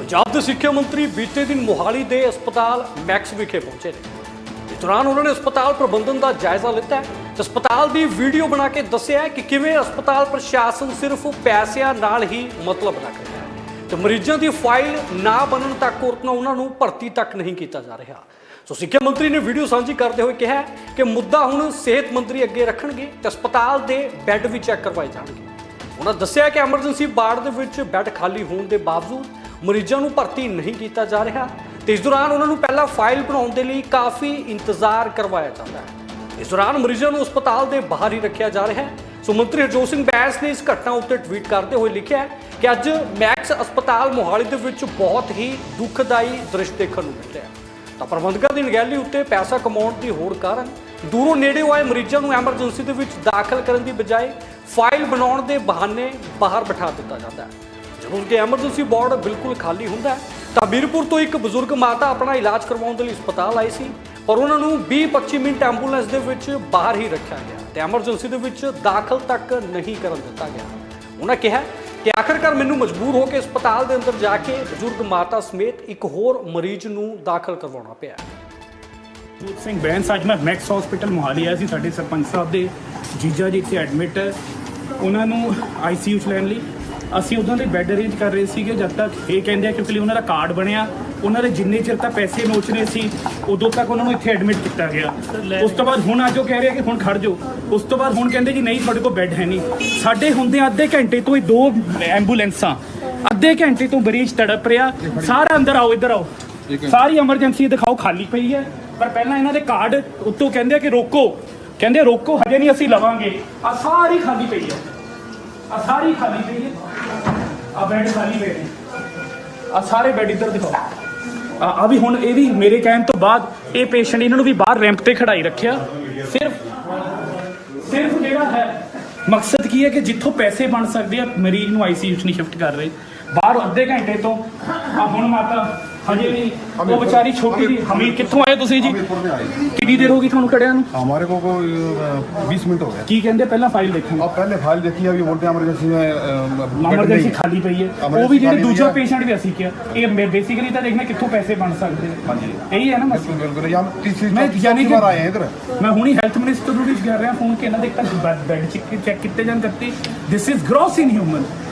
ਪੰਜਾਬ ਦੇ ਸਿੱਖਿਆ ਮੰਤਰੀ ਬੀਤੇ ਦਿਨ ਮੋਹਾਲੀ ਦੇ ਹਸਪਤਾਲ ਮੈਕਸ ਵਿਖੇ ਪਹੁੰਚੇ ਨੇ। ਇਸ ਦੌਰਾਨ ਉਹਨਾਂ ਨੇ ਹਸਪਤਾਲ ਪ੍ਰਬੰਧਨ ਦਾ ਜਾਇਜ਼ਾ ਲਿੱਤਾ ਹੈ ਤੇ ਹਸਪਤਾਲ ਦੀ ਵੀਡੀਓ ਬਣਾ ਕੇ ਦੱਸਿਆ ਕਿ ਕਿਵੇਂ ਹਸਪਤਾਲ ਪ੍ਰਸ਼ਾਸਨ ਸਿਰਫ ਪੈਸਿਆਂ ਨਾਲ ਹੀ ਮਤਲਬ ਰੱਖ ਰਿਹਾ ਹੈ ਤੇ ਮਰੀਜ਼ਾਂ ਦੀ ਫਾਈਲ ਨਾ ਬਣਨ ਤੱਕ ਉਹਨਾਂ ਉਹਨਾਂ ਨੂੰ ਭਰਤੀ ਤੱਕ ਨਹੀਂ ਕੀਤਾ ਜਾ ਰਿਹਾ। ਸੋ ਸਿੱਖਿਆ ਮੰਤਰੀ ਨੇ ਵੀਡੀਓ ਸਾਂਝੀ ਕਰਦੇ ਹੋਏ ਕਿਹਾ ਕਿ ਮੁੱਦਾ ਹੁਣ ਸਿਹਤ ਮੰਤਰੀ ਅੱਗੇ ਰੱਖਣਗੇ ਤੇ ਹਸਪਤਾਲ ਦੇ ਬੈੱਡ ਵੀ ਚੈੱਕ ਕਰਵਾਏ ਜਾਣਗੇ। ਉਹਨਾਂ ਦੱਸਿਆ ਕਿ ਐਮਰਜੈਂਸੀ ਵਾਰਡ ਦੇ ਵਿੱਚ ਬੈੱਡ ਖਾਲੀ ਹੋਣ ਦੇ ਬਾਵਜੂਦ ਮਰੀਜ਼ਾਂ ਨੂੰ ਭਰਤੀ ਨਹੀਂ ਕੀਤਾ ਜਾ ਰਿਹਾ। ਤੇ ਇਸ ਦੌਰਾਨ ਉਹਨਾਂ ਨੂੰ ਪਹਿਲਾਂ ਫਾਈਲ ਬਣਾਉਣ ਦੇ ਲਈ ਕਾਫੀ ਇੰਤਜ਼ਾਰ ਕਰਵਾਇਆ ਜਾਂਦਾ ਹੈ। ਇਸ ਦੌਰਾਨ ਮਰੀਜ਼ਾਂ ਨੂੰ ਹਸਪਤਾਲ ਦੇ ਬਾਹਰ ਹੀ ਰੱਖਿਆ ਜਾ ਰਿਹਾ ਹੈ। ਸੋ ਮੰਤਰੀ ਹਰਜੋਤ ਸਿੰਘ ਬੈਂਸ ਨੇ ਇਸ ਘਟਨਾ ਉੱਤੇ ਟਵੀਟ ਕਰਦੇ ਹੋਏ ਲਿਖਿਆ ਕਿ ਅੱਜ ਮੈਕਸ ਹਸਪਤਾਲ ਮੋਹਾਲੀ ਦੇ ਵਿੱਚ ਬਹੁਤ ਹੀ ਦੁਖਦਾਈ ਦ੍ਰਿਸ਼ ਦੇਖਣ ਨੂੰ ਮਿਲ ਰਿਹਾ ਤਾਂ ਪ੍ਰਬੰਧਕਾਂ ਦੀ ਨਿਗਰਾਨੀ ਉੱਤੇ ਪੈਸਾ ਕਮਾਉਣ ਦੀ ਹੋੜ ਕਾਰਨ ਦੂਰੋਂ ਨੇੜੇ ਆਏ ਮਰੀਜ਼ਾਂ ਨੂੰ ਐਮਰਜੈਂਸੀ ਦੇ ਵਿੱਚ ਦਾਖਲ ਕਰਨ ਦੀ ਬਜਾਏ ਫਾਈਲ ਬਣਾਉਣ ਦੇ ਬਹਾਨੇ ਬਾਹਰ ਬਿਠਾ ਦਿੱਤਾ ਜਾਂਦਾ ਹੈ। ਜਦੋਂ ਕਿ ਐਮਰਜੈਂਸੀ ਵਾਰਡ ਬਿਲਕੁਲ ਖਾਲੀ ਹੁੰਦਾ ਹੈ, ਤਾਂ ਮੀਰਪੁਰ ਤੋਂ ਇੱਕ ਬਜ਼ੁਰਗ ਮਾਤਾ ਆਪਣਾ ਇਲਾਜ ਕਰਵਾਉਣ ਦੇ ਲਈ ਹਸਪਤਾਲ ਆਈ ਸੀ, ਪਰ ਉਹਨਾਂ ਨੂੰ 20-25 ਮਿੰਟ ਐਂਬੂਲੈਂਸ ਦੇ ਵਿੱਚ ਬਾਹਰ ਹੀ ਰੱਖਿਆ ਗਿਆ ਤੇ ਐਮਰਜੈਂਸੀ ਦੇ ਵਿੱਚ ਦਾਖਲ ਤੱਕ ਨਹੀਂ ਕਰਨ ਦਿੱਤਾ ਗਿਆ। ਉਹਨਾਂ ਕਿਹਾ ਕਿ ਆਖਰਕਾਰ ਮੈਨੂੰ ਮਜਬੂਰ ਹੋ ਕੇ ਹਸਪਤਾਲ ਦੇ ਅੰਦਰ ਜਾ ਕੇ ਬਜ਼ੁਰਗ ਮਾਤਾ ਸਮੇਤ ਇੱਕ ਹੋਰ ਮਰੀਜ਼ ਨੂੰ ਦਾਖਲ ਕਰਵਾਉਣਾ ਪਿਆ। ਜੋਤ ਸਿੰਘ ਬੈਂਸ, ਅੱਜ ਮੈਂ ਮੈਕਸ ਹਸਪੀਟਲ ਮੋਹਾਲੀ ਆਇਆ ਸੀ, ਸਾਡੇ ਸਰਪੰਚ ਸਾਹਿਬ ਦੇ ਜੀਜਾ ਜੀ ਇੱਥੇ ਐਡਮਿਟ ਹੈ। ਉਹਨਾਂ ਨੂੰ ਆਈਸੀਯੂ ਚ ਲੈਣ ਲਈ। ਅਸੀਂ ਉਹਨਾਂ ਦੇ ਬੈੱਡ ਅਰੇਂਜ ਕਰ ਰਹੇ ਸੀਗੇ ਜਦ ਤੱਕ ਇਹ ਕਹਿੰਦੇ ਆ ਕਿ ਉਹਨਾਂ ਦਾ ਕਾਰਡ ਬਣਿਆ ਉਹਨਾਂ ਦੇ ਜਿੰਨੇ ਚਿਰ ਤੱਕ ਪੈਸੇ ਨੋਚਨੇ ਸੀ ਉਦੋਂ ਤੱਕ ਉਹਨਾਂ ਨੂੰ ਇੱਥੇ ਐਡਮਿਟ ਕੀਤਾ ਗਿਆ। ਉਸ ਤੋਂ ਬਾਅਦ ਹੁਣ ਅੱਜ ਉਹ ਕਹਿ ਰਹੇ ਕਿ ਹੁਣ ਖੜ ਜਾਓ। ਉਸ ਤੋਂ ਬਾਅਦ ਹੁਣ ਕਹਿੰਦੇ ਜੀ ਨਹੀਂ ਤੁਹਾਡੇ ਕੋਲ ਬੈੱਡ ਹੈ ਨਹੀਂ। ਸਾਡੇ ਹੁੰਦੇ ਅੱਧੇ ਘੰਟੇ ਤੋਂ ਹੀ ਦੋ ਐਂਬੂਲੈਂਸਾਂ ਅੱਧੇ ਘੰਟੇ ਤੋਂ ਮਰੀਜ਼ ਤੜਪ ਰਿਹਾ। ਸਾਰਾ ਅੰਦਰ ਆਓ ਇੱਧਰ ਆਓ। ਸਾਰੀ ਐਮਰਜੈਂਸੀ ਦਿਖਾਓ ਖਾਲੀ ਪਈ ਹੈ। ਪਰ ਪਹਿਲਾਂ ਇਹਨਾਂ ਦੇ ਕਾਰਡ ਉੱਤੋਂ ਕਹਿੰਦੇ ਆ ਕਿ ਰੋਕੋ। ਕਹਿੰਦੇ ਰੋਕੋ ਹਜੇ ਨਹੀਂ ਅਸੀਂ ਲਵਾਂਗੇ। ਆ ਸਾਰੀ ਖਾਲੀ ਪਈ ਹੈ। ਆ ਸਾਰੀ ਖਾਲੀ ਪਈ ਹੈ। ਆ ਬੈੱਡ ਖਾਲੀ ਪਏ ਨੇ ਆ ਸਾਰੇ ਬੈੱਡ ਇੱਧਰ ਦਿਖਾਓ। ਆ ਵੀ ਹੁਣ ਇਹ ਵੀ ਮੇਰੇ ਕਹਿਣ ਤੋਂ ਬਾਅਦ ਇਹ ਪੇਸ਼ੈਂਟ ਇਹਨਾਂ ਨੂੰ ਵੀ ਬਾਹਰ ਰੈਂਪ ਤੇ ਖੜਾਈ ਰੱਖਿਆ। ਸਿਰਫ ਸਿਰਫ ਜਿਹੜਾ ਹੈ, ਮਕਸਦ ਕੀ ਹੈ ਕਿ ਜਿੱਥੋਂ ਪੈਸੇ ਬਣ ਸਕਦੇ ਆ, ਮਰੀਜ਼ ਨੂੰ ਆਈਸੀਯੂ ਚ ਨਹੀਂ ਸ਼ਿਫਟ ਕਰ ਰਹੇ। ਬਾਹਰ ਅੱਧੇ ਘੰਟੇ ਤੋਂ, ਆ ਹੁਣ ਮਾਤਾ ਹਜੇ ਵੀ ਉਹ ਵਿਚਾਰੀ ਛੋਟੀ ਜੀ ਹਮੀ ਕਿੱਥੋਂ ਆਏ ਤੁਸੀਂ ਜੀ हमीरपुर में आए ਕਿੰਨੀ ਦੇਰ ਹੋ ਗਈ ਤੁਹਾਨੂੰ ਖੜਿਆਂ ਨੂੰ हमारे को कोई बीस मिनट हो गया ਕੀ ਕਹਿੰਦੇ ਪਹਿਲਾਂ ਫਾਈਲ ਦੇਖਾਂਗੇ अब पहले फाइल देखी अभी बोलते हैं इमरजेंसी में अ, बेड नहीं ਐਮਰਜੈਂਸੀ है। ਖਾਲੀ ਪਈ ਹੈ ਉਹ Emergency ਵੀ ਜਿਹੜੇ ਖਾਲੀ ਦੂਜਾ ਹੋਈ ਹੈ। ਪੇਸ਼ੈਂਟ ਵੀ ਅਸੀਂ ਕਿਹਾ ਇਹ ਬੇਸਿਕਲੀ ਤਾਂ ਦੇਖਣਾ ਕਿੱਥੋਂ ਪੈਸੇ ਬਣ ਸਕਦੇ ਆ। हाँ जी ਇਹੀ ਹੈ ਨਾ ਮਸਲਾ बिल्कुल बिल्कुल यहाँ तीसरी मैं चौथी यानी चौथी कि- बार आए हैं इधर ਮੈਂ ਹੁਣੀ ਹੈਲਥ ਮਿਨਿਸਟਰ ਨੂੰ ਵੀ ਕਰ ਰਿਹਾ ਫੋਨ ਕਿ ਇਹਨਾਂ ਦੇ ਇੱਕ ਬੈੱਡ ਚੈੱਕ ਕੀਤੇ ਜਾਣ ਕਰਤੇ ਦਿਸ ਇਜ਼ ਗ੍ਰੋਸ ਇਨਹਿਊਮਨ